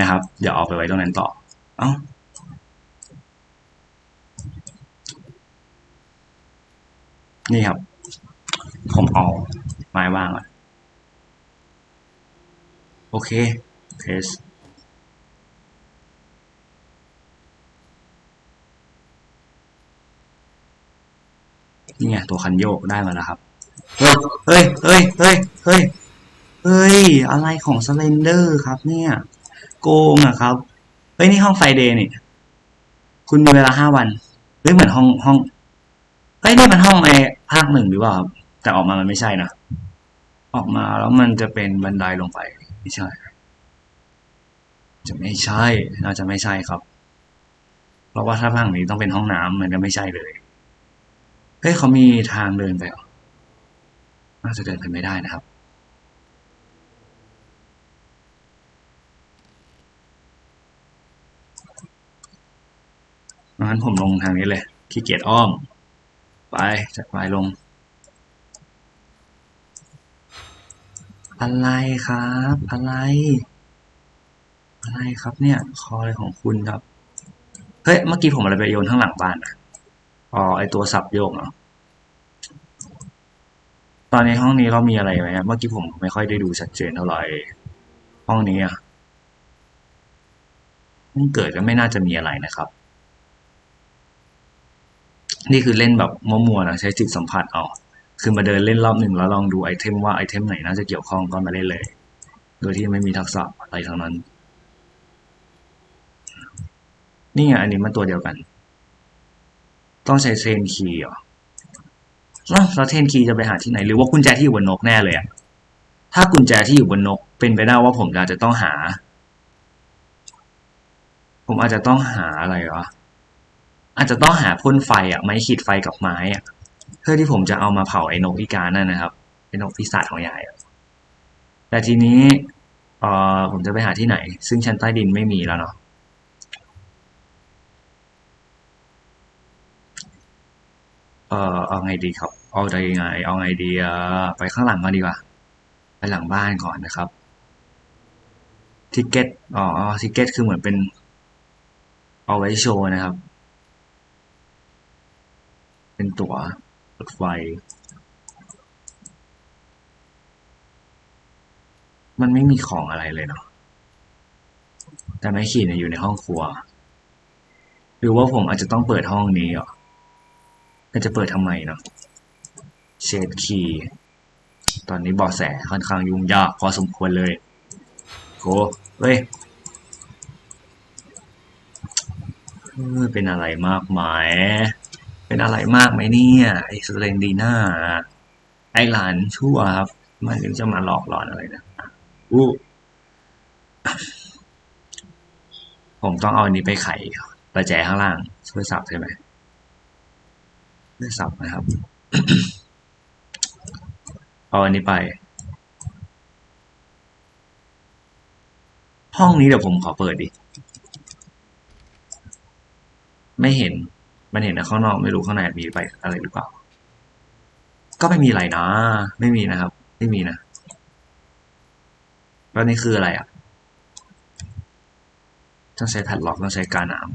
นะครับ เดี๋ยวเอาไปไว้ตรงนั้นต่อ เอ้านี่ครับ ผมเอาไม้วางก่อนโอเคเทสนี่ไงตัวคันโยกได้มาแล้วครับ เฮ้ย เฮ้ย เฮ้ย เฮ้ย เฮ้ย อะไรของสเลนเดอร์ครับเนี่ย โกงอะครับ เฮ้ย นี่ห้องไฟเดย์นี่ คุณมีเวลาห้าวันเฮ้ยเหมือนห้องห้อง เฮ้ย นี่มันห้องไอภาคหนึ่งหรือเปล่าครับ แต่ออกมามันไม่ใช่นะ ออกมาแล้วมันจะเป็นบันไดลงไป ไม่ใช่ จะไม่ใช่ น่าจะไม่ใช่ครับ เพราะว่าถ้าภาคนี้ต้องเป็นห้องน้ำมันก็ไม่ใช่เลย เฮ้ยเขามีทางเดินไปหรอ น่าจะเดินไปไม่ได้นะครับ งั้นผมลงทางนี้เลยขี้เกียจอ้อม ไปจัดไปลง อะไรครับ อะไร อะไรครับเนี่ย คออะไรของคุณครับ เฮ้ย เมื่อกี้ผมอะไรไปโยนข้างหลังบ้านอะอ๋อ ไอตัวสับโยกเนาะตอนในห้องนี้เรามีอะไรไหมเมื่อกี้ผมไม่ค่อยได้ดูชัดเจนเท่าไหร่ ห้องนี้อะห้องเกิดก็ไม่น่าจะมีอะไรนะครับ นี่คือเล่นแบบมั่วๆนะใช้จิตสัมผัสเอาคือมาเดินเล่นรอบหนึ่งแล้วลองดูไอเทมว่าไอเทมไหนน่าจะเกี่ยวข้องก็มาเล่นเลย โดยที่ไม่มีทักษะอะไรทั้งนั้น นี่ไงอันนี้มันตัวเดียวกัน ต้องใช้เทนคีย์เหรอแล้วเทนคีย์จะไปหาที่ไหน หรือว่ากุญแจที่อยู่บนนกแน่เลยอะถ้ากุญแจที่อยู่บนนก เป็นไปได้ว่าผมอาจจะต้องหา ผมอาจจะต้องหาอะไรวะ อาจจะต้องหาพ่นไฟอะไม้ขีดไฟกับไม้อะเพื่อที่ผมจะเอามาเผาไอ้นกพิการนั่นนะครับไอ้นกพิศาจของยายแต่ทีนี้เอ่อผมจะไปหาที่ไหน ซึ่งชั้นใต้ดินไม่มีแล้วเนาะเอ่อเอาไงดีครับ เอาไงไงเอาไงดีอะไปข้างหลังก่อนดีกว่า ไปหลังบ้านก่อนนะครับทิกเก็ตอ๋อทิกเก็ตคือเหมือนเป็น เอาไว้โชว์นะครับ เป็นตั๋วรถไฟ มันไม่มีของอะไรเลยเนาะแต่ไม้ขีดเนี่ยอยู่ในห้องครัว หรือว่าผมอาจจะต้องเปิดห้องนี้เหรอจะเปิดทำไมเนาะเชดคีย์ตอนนี้บาะแสค่อนข้างยุ่งยากพอสมควรเลยโหเฮ้ยเป็นอะไรมากไหม เป็นอะไรมากไหมเนี่ยไอ้สเลนดีน่าไอ้หลานชั่วครับ มันถึงจะมาหลอกหลอนอะไรนะอู้ผมต้องเอาอันนี้ไปไขประแจข้างล่างช่วยสับใช่ไหมช่วยสับนะครับ เอาอันนี้ไป ห้องนี้เดี๋ยวผมขอเปิดดิ ไม่เห็น มันเห็นนะข้างนอกไม่รู้ข้างในมีไปอะไรหรือเปล่า ก็ไม่มีอะไรนะ ไม่มีนะครับ ไม่มีนะแล้วนี่คืออะไรอะ ต้องใช้แพดล็อกต้องใช้การน้ำ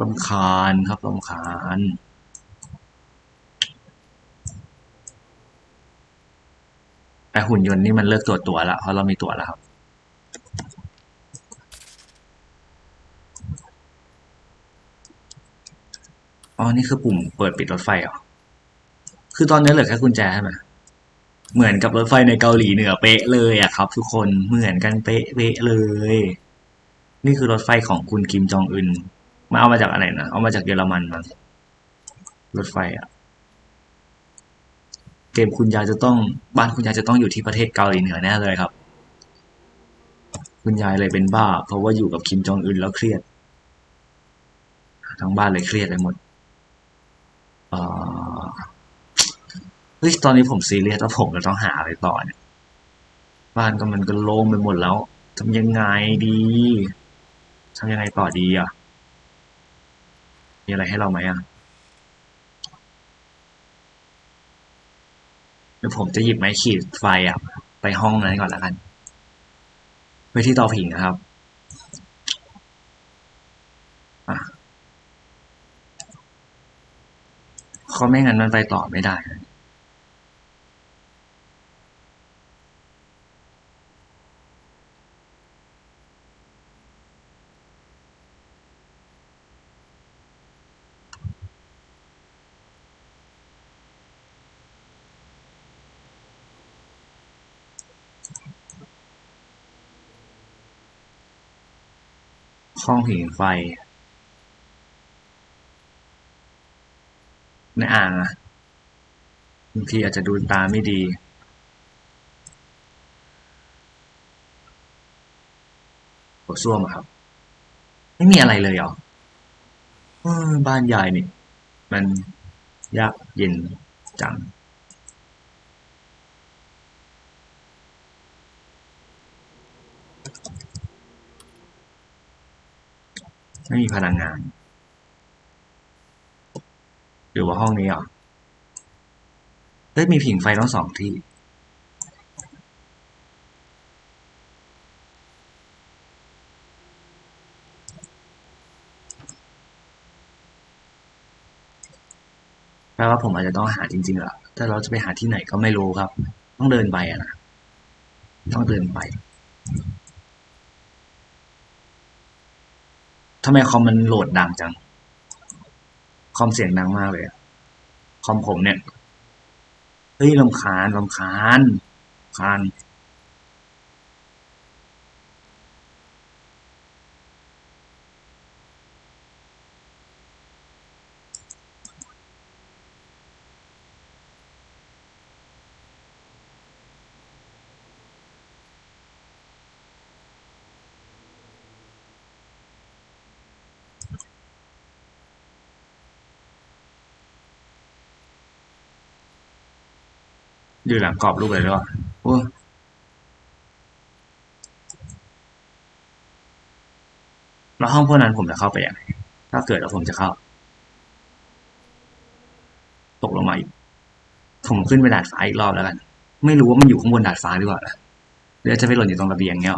ลำคาญครับลำคาญแต่หุ่นยนต์นี่มันเลิกตัวตัวล้วเพราะเรามีตัวแล้วครับ อ๋อ นี่คือปุ่มเปิดปิดรถไฟเหรอ คือตอนนี้เหลือแค่กุญแจใช่ไหมเหมือนกับรถไฟในเกาหลีเหนือเป๊ะเลยอะครับ ทุกคน เหมือนกันเป๊ะเป๊ะเลย นี่คือรถไฟของคุณคิมจองอึน มาเอามาจากอะไรนะ เอามาจากเยอรมันมั้งรถไฟอะเกมคุณยายจะต้อง บ้านคุณยายจะต้องอยู่ที่ประเทศเกาหลีเหนือแน่เลยครับ คุณยายเลยเป็นบ้า เพราะว่าอยู่กับคิมจองอึนแล้วเครียด ทั้งบ้านเลยเครียดไปหมด เฮ้ยตอนนี้ผมซีเรียสแล้วผมจะต้องหาอะไรต่อเนี่ย บ้านก็มันก็โล่งไปหมดแล้วทำยังไงดีทำยังไงต่อดีอะ มีอะไรให้เราไหมอะเดี๋ยวผมจะหยิบไม้ขีดไฟอะ ไปห้องนั้นก่อนแล้วกันไปที่เตาผิงนะครับ อะ เขาะไม่งั้นมันไปต่อไม่ได้ห้องผิงไฟ ในอ่างอะบางทีอาจจะดูตาไม่ดีโถส้วมอะครับ ไม่มีอะไรเลยเหรอเออบ้านยายนี่ มันยากเย็นจังไม่มีพลังงาน หรือว่าห้องนี้เหรอเฮ้ยมีผิงไฟทั้งสองที่ แปลว่าผมอาจจะต้องหาจริงๆเหรอแต่เราจะไปหาที่ไหนก็ไม่รู้ครับ ต้องเดินไปอะนะ ต้องเดินไปทำไมคอมมันโหลดดังจัง คอมเสียงดังมากเลยคอมผมเนี่ยเฮ้ยลำคาญลำคาญคาญ อยู่หลังกรอบรูปเลยหรอเปล่าโอ้แล้วห้องพวกนั้นผมจะเข้าไปยังไงถ้าเกิดว่าผมจะเข้า ตกลงมาอีก ผมขึ้นไปดาดฟ้าอีกรอบแล้วกัน ไม่รู้ว่ามันอยู่ข้างบนดาดฟ้าหรือเปล่านะเดี๋ยวจะไปหล่นอยู่ตรงระเบียงเงี้ย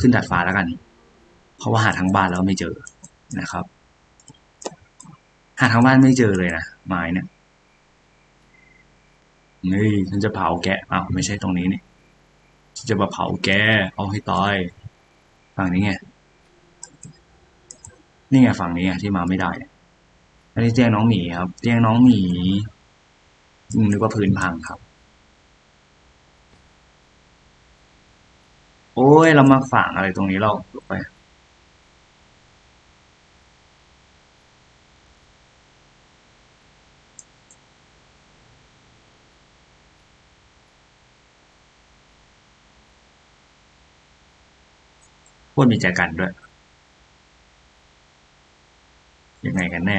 ขึ้นดาดฟ้าแล้วกัน เพราะว่าหาทางบ้านแล้วไม่เจอนะครับ หาทางบ้านไม่เจอเลยนะไม้เนี่ย นี่ฉันจะเผาแกอ้าวไม่ใช่ตรงนี้นี่ฉันจะมาเผาแกเอาให้ตายฝั่งนี้ไงนี่ไงฝั่งนี้ไงที่มาไม่ได้อันนี้เตียงน้องหมีครับ เตียงน้องหมีอืมนึกว่าพื้นพังครับ โอ้ยเรามาฝังอะไรตรงนี้เราลงไป พวกมีใจกันด้วย ยังไงกันแน่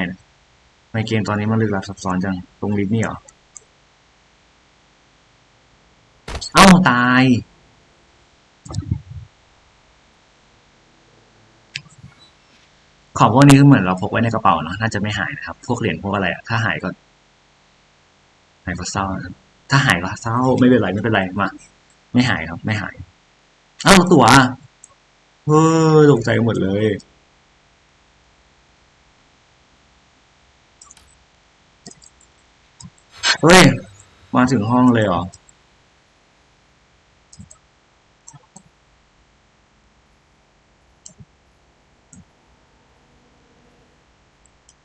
ในเกมตอนนี้มันลึกลับซับซ้อนจัง ตรงลิฟต์นี่เหรอ เอ้าตาย ของพวกนี้คือเหมือนเราพกไว้ในกระเป๋าเนาะ น่าจะไม่หายนะครับ พวกเหรียญพวกอะไรอะถ้าหายก็ หายก็เศร้านะครับถ้าหายก็เศร้า ไม่เป็นไรไม่เป็นไรมา ไม่หายครับ ไม่หาย เอ้าตัว เฮ้ยตกใจหมดเลยเฮ้ย มาถึงห้องเลยเหรอ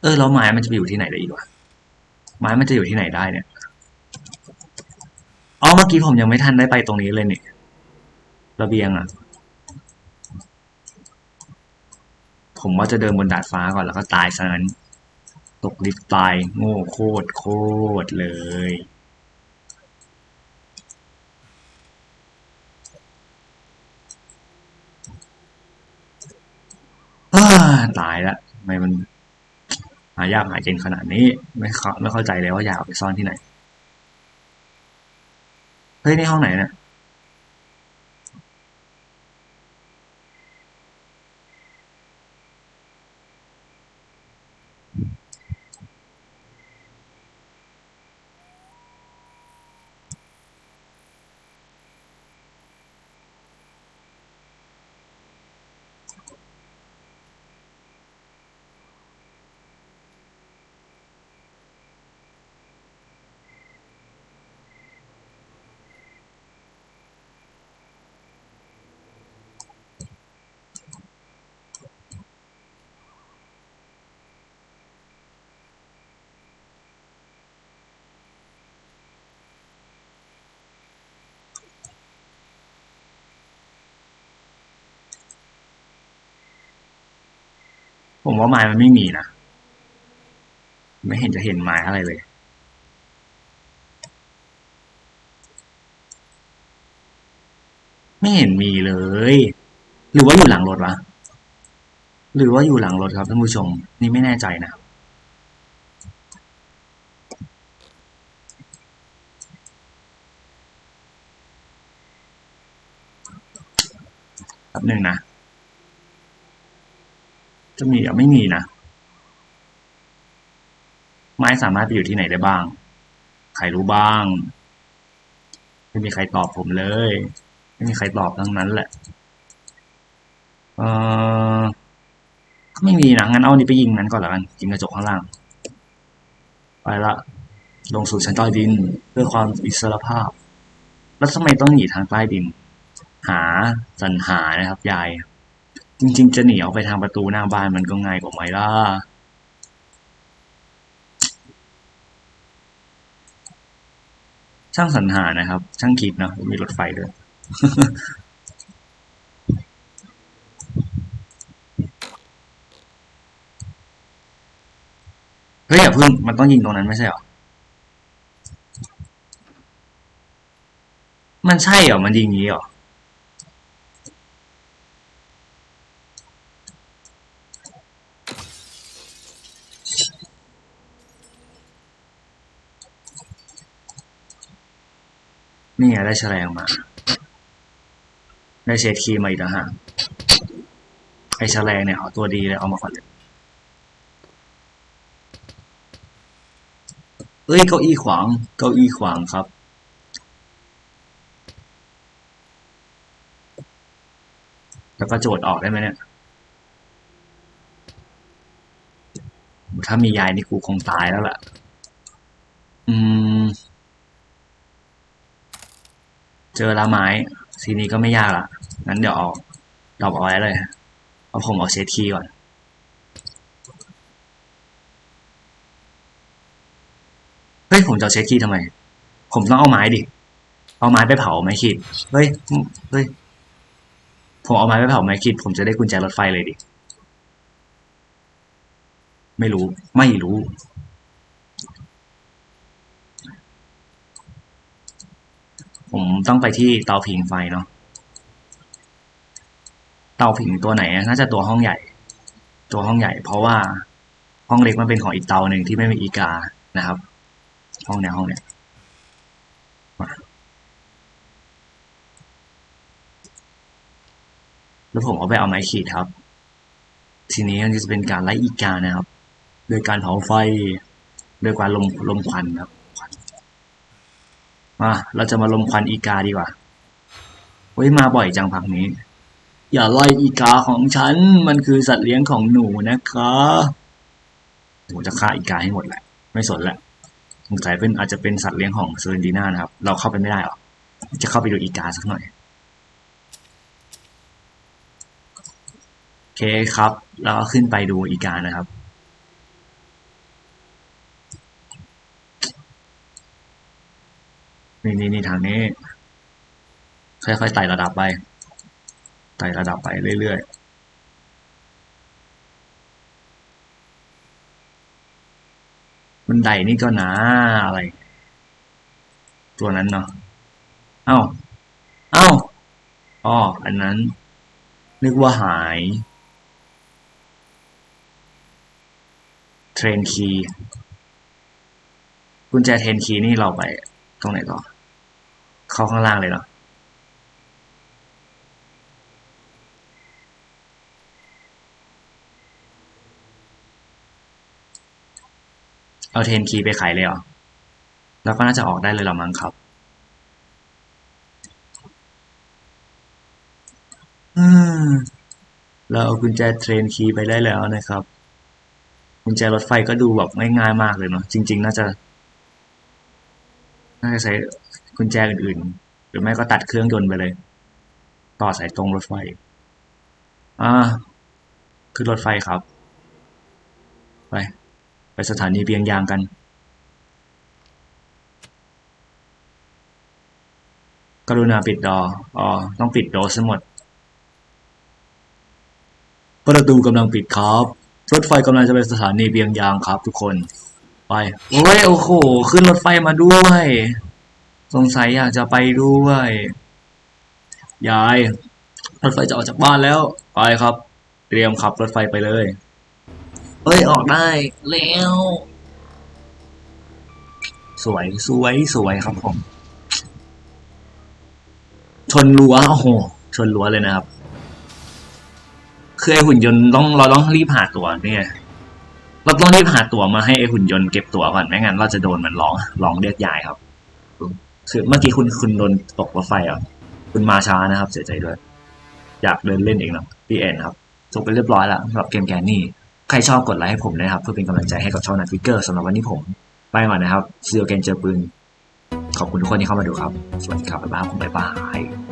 เออแล้วไม้มันจะไปอยู่ที่ไหนได้อีกวะ ไม้มันจะอยู่ที่ไหนได้เนี่ยอ๋อเมื่อกี้ผมยังไม่ทันได้ไปตรงนี้เลยนี่ระเบียงอะ ผมว่าจะเดินบนดาดฟ้าก่อนแล้วก็ตายซะนั้น ตกลิฟต์ตายโง่โคตรโคตรเลย ตายละทำไมมันหายากหายเจนขนาดนี้ไม่เข้าไม่เข้าใจเลยว่าอยากไปซ่อนที่ไหน เฮ้ยนี่ห้องไหนเนี่ย ผมว่าไม้มันไม่มีนะ ไม่เห็นจะเห็นไม้อะไรเลย ไม่เห็นมีเลย หรือว่าอยู่หลังรถวะหรือว่าอยู่หลังรถครับท่านผู้ชม นี่ไม่แน่ใจนะครับแป๊บหนึ่งนะ จะมีอะไม่มีนะ ไม้สามารถไปอยู่ที่ไหนได้บ้าง ใครรู้บ้าง ไม่มีใครตอบผมเลย ไม่มีใครตอบทั้งนั้นแหละเออก็ไม่มีนะงั้นเอานี้ไปยิงนั้นก่อนละกันยิงกระจกข้างล่าง ไปละ ลงสู่ชั้นใต้ดินเพื่อความอิสรภาพ แล้วทำไมต้องหนีทางใต้ดิน หาสรรหานะครับยาย จริง ๆ จะหนีออกไปทางประตูหน้าบ้านมันก็ง่ายกว่าไหมล่ะช่างสรรหานะครับ ช่างคิดเนะมีรถไฟด้วยเฮ้ยอย่าพิ่งมันต้องยิงตรงนั้นไม่ใช่หรอ มันใช่หรอ มันยิงงี้หรอ นี่ไงได้แฉลงมา ได้เศษคีย์มาอีกต่างหากไอแฉลงเนี่ยเอาตัวดีเลยเอามาก่อนเลยเอ้ยเก้าอี้ขวางเก้าอี้ขวางครับ แล้วก็โจทย์ออกได้ไหมเนี่ยถ้ามียายนี่กูคงตายแล้วล่ะ อืม เจอละไม้ทีนี้ก็ไม่ยากละงั้นเดี๋ยวเอาดรอปเอาไว้เลยเอาผมเอาเซตคีย์ก่อน เฮ้ย ผมจะเอาเซตคีย์ทำไม ผมต้องเอาไม้ดิ เอาไม้ไปเผาไม้ขีด เฮ้ย เฮ้ย ผมเอาไม้ไปเผาไม้ขีด ผมจะได้กุญแจรถไฟเลยดิ ไม่รู้ ไม่รู้ ผมต้องไปที่เตาผิงไฟเนาะเตาผิงตัวไหนอะน่าจะตัวห้องใหญ่ ตัวห้องใหญ่ เพราะว่าห้องเล็กมันเป็นของอีกเตาหนึ่งที่ไม่มีอีกานะครับ ห้องเนี้ยห้องเนี้ยแล้วผมเอาไปเอาไม้ขีดครับ ทีนี้มันจะเป็นการไล่อีกานะครับ โดยการเผาไฟ โดยการลมลมควันครับ มาเราจะมาลมควันอีกาดีกว่าเฮ้ยมาบ่อยจังพักนี้ อย่าไล่อีกาของฉัน มันคือสัตว์เลี้ยงของหนูนะคะผมจะฆ่าอีกาให้หมดแหละ ไม่สนแหละสงสัยเป็นอาจจะเป็นสัตว์เลี้ยงของเซอร์นดีน่านะครับ เราเข้าไปไม่ได้หรอกจะเข้าไปดูอีกาสักหน่อยโอเคครับแล้วก็ขึ้นไปดูอีกานะครับ นี่นี่นี่ทางนี้ ค่อยๆไต่ระดับไปไต่ระดับไปเรื่อยๆบันไดนี่ก็หนาอะไร ตัวนั้นเนาะ เอ้า เอ้าอ๋ออันนั้น นึกว่าหาย เทรนคีย์กุญแจเทรนคีย์นี่เราไป รงไหนต่อ เข้าข้างล่างเลยเนาะเอาเทรนคีย์ไปขายเลยเหรอ แล้วก็น่าจะออกได้เลยหรอมั้งครับอืมเราเอากุญแจเทรนคีย์ไปได้แล้วนะครับ กุญแจรถไฟก็ดูแบบง่ายๆมากเลยเนาะ จริง ๆ น่าจะ น่าจะใช้กุญแจอื่นๆ หรือไม่ก็ตัดเครื่องยนต์ไปเลย ต่อสายตรงรถไฟ อ่า ขึ้นรถไฟครับ ไป ไปสถานีเบียงยางกัน กรุณาปิดดออ๋อ ต้องปิดโดสหมด ประตูกำลังปิดครับ รถไฟกำลังจะไปสถานีเบียงยางครับทุกคน ไปโอ้ยโอ้โหขึ้นรถไฟมาด้วย สงสัยอยากจะไปด้วยยายรถไฟจะออกจากบ้านแล้วไปครับ เตรียมขับรถไฟไปเลยเอ้ยออกได้แล้ว สวยสวยสวยครับผมชนรั้วโอ้โหชนรั้วเลยนะครับคือไอหุ่นยนต์ต้องเราต้องรีบหาตัวเนี่ย เราต้องรีบหาตัวมาให้ไอหุ่นยนต์เก็บตัวก่อนไม่งั้นเราจะโดนมันร้องร้องเรียกยายครับ คือเมื่อกี้คุณคุณโดนตกรถไฟอะคุณมาช้านะครับ เสียใจด้วย อยากเดินเล่นเองนะพี่เอ็นครับจบไปเรียบร้อยแล้วสำหรับเกมแกนนี่ใครชอบกดไลค์ให้ผมนะครับ เพื่อเป็นกำลังใจให้กับช่องนัทฟิกเกอร์สำหรับวันนี้ผม ไปก่อนนะครับซีโอเกนเจอปืนขอบคุณทุกคนที่เข้ามาดูครับ สวัสดีครับบ๊ายบายผมบ๊ายบาย